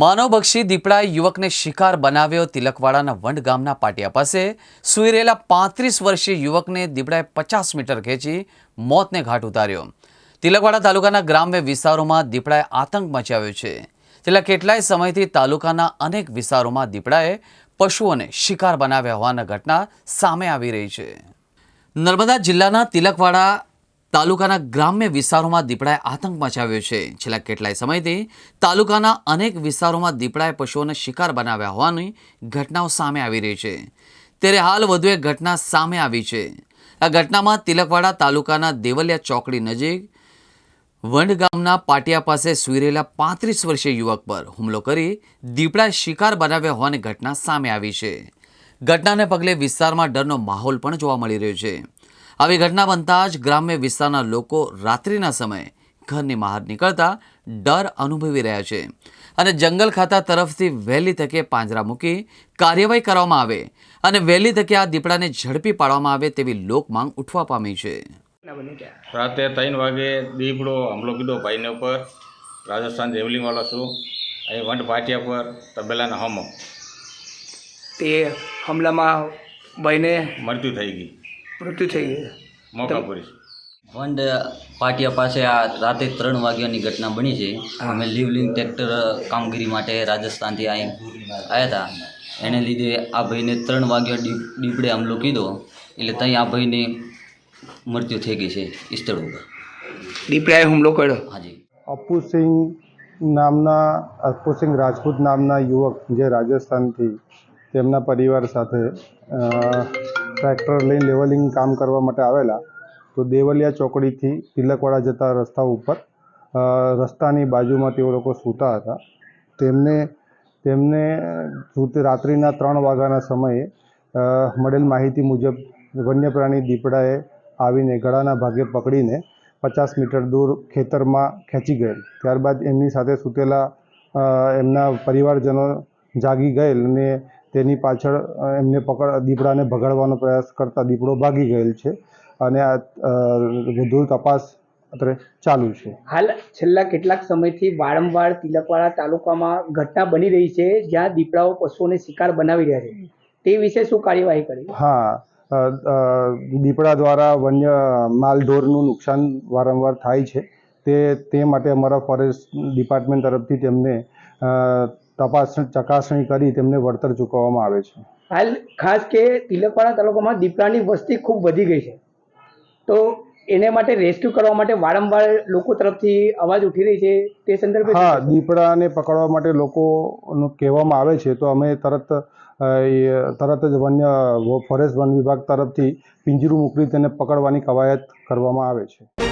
માનવભક્ષી દીપડાએ યુવકને શિકાર બનાવ્યો તિલકવાડાના વંડ ગામના પાટિયા પાસે. સૂઈ રહેલા પાંત્રીસ વર્ષીય યુવકને દીપડાએ પચાસ મીટર ખેંચી મોતને ઘાટ ઉતાર્યો. તિલકવાડા તાલુકાના ગ્રામ્ય વિસ્તારોમાં દીપડાએ આતંક મચાવ્યો છે. છેલ્લા કેટલાય સમયથી તાલુકાના અનેક વિસ્તારોમાં દીપડાએ પશુઓને શિકાર બનાવ્યા હોવાના ઘટના સામે આવી રહી છે. નર્મદા જિલ્લાના તિલકવાડા તાલુકાના ગ્રામ્ય વિસ્તારોમાં દીપડાએ આતંક મચાવ્યો છે. છેલ્લા કેટલાય સમયથી તાલુકાના અનેક વિસ્તારોમાં દીપડાએ પશુઓને શિકાર બનાવ્યા હોવાની ઘટનાઓ સામે આવી રહી છે. ત્યારે હાલ વધુ એક ઘટના સામે આવી છે. આ ઘટનામાં તિલકવાડા તાલુકાના દેવલિયા ચોકડી નજીક વંડ ગામના પાટિયા પાસે સુઈરેલા પાંત્રીસ વર્ષીય યુવક પર હુમલો કરી દીપડાએ શિકાર બનાવ્યા હોવાની ઘટના સામે આવી છે. ઘટનાને પગલે વિસ્તારમાં ડરનો માહોલ પણ જોવા મળી રહ્યો છે. આવી ઘટના બનતા જ ગ્રામ્ય વિસ્તારના લોકો રાત્રિના સમયે ઘરની બહાર નીકળતા ડર અનુભવી રહ્યા છે. અને જંગલ ખાતા તરફથી વહેલી તકે પાંજરા મૂકી કાર્યવાહી કરવામાં આવે અને વહેલી તકે આ દીપડાને ઝડપી પાડવામાં આવે તેવી લોકમાંગ ઉઠવા પામી છે. રાતે ત્રણ વાગે દીપડો હમલો કીધો ભાઈને ઉપર. રાજસ્થાન દેવલીવાળો છું અહીં વંટ પાટિયા પર તબેલાના હમો. તે હમલામાં ભાઈને મૃત્યુ થઈ ગઈ. મૃત્યુ થઈ ગયું મોકાપુરી વંડ પાટિયા પાસે આ રાતે ત્રણ વાગ્યાની ઘટના બની છે. અમે લીવલિંગ ટ્રેક્ટર કામગીરી માટે રાજસ્થાનથી અહીં આવ્યા હતા. એને લીધે આ ભાઈને ત્રણ વાગ્યા દીપડે હુમલો કીધો એટલે ત્યાં આ ભાઈને મૃત્યુ થઈ ગઈ છે સ્થળ ઉપર. દીપડાએ હુમલો કર્યો. હાજી. અપુસિંહ નામના અપુસિંહ રાજપૂત નામના યુવક જે રાજસ્થાનથી તેમના પરિવાર સાથે ટ્રેક્ટર લઈને લેવલિંગ કામ કરવા માટે આવેલા, તો દેવલિયા ચોકડીથી તિલકવાડા જતા રસ્તા ઉપર રસ્તાની બાજુમાં તેઓ લોકો સૂતા હતા. તેમને તેમને રાત્રિના ત્રણ વાગ્યાના સમયે મળેલ માહિતી મુજબ વન્ય પ્રાણી દીપડાએ આવીને ગળાના ભાગે પકડીને પચાસ મીટર દૂર ખેતરમાં ખેંચી ગયેલ. ત્યારબાદ એમની સાથે સૂતેલા એમના પરિવારજનો જાગી ગયેલ અને તેની પાછળ એમને પકડ દીપડાને ભગાડવાનો પ્રયાસ કરતા દીપડો ભાગી ગયેલ છે અને આ વધુ તપાસ અત્રે ચાલુ છે. હાલ છેલ્લા કેટલાક સમયથી વારંવાર તિલકવાડા તાલુકામાં ઘટના બની રહી છે જ્યાં દીપડાઓ પશુઓને શિકાર બનાવી રહ્યા છે. તે વિશે શું કાર્યવાહી કરી? હા દીપડા દ્વારા વન્ય માલઢોરનું નુકસાન વારંવાર થાય છે. તે તે માટે અમારા ફોરેસ્ટ ડિપાર્ટમેન્ટ તરફથી તેમને તપાસ ચકાસણી કરી તેમને વળતર ચૂકવવામાં આવે છે. હાલ ખાસ કે તિલકવાડા તાલુકામાં દીપડાની વસ્તી ખૂબ વધી ગઈ છે. તો એને માટે રેસ્ક્યુ કરવા માટે વારંવાર લોકો તરફથી અવાજ ઉઠી રહી છે. તે સંદર્ભે હા દીપડાને પકડવા માટે લોકોનું કહેવામાં આવે છે. તો અમે તરત તરત જ વન્ય ફોરેસ્ટ વન વિભાગ તરફથી પિંજરું મોકલી તેને પકડવાની કવાયત કરવામાં આવે છે.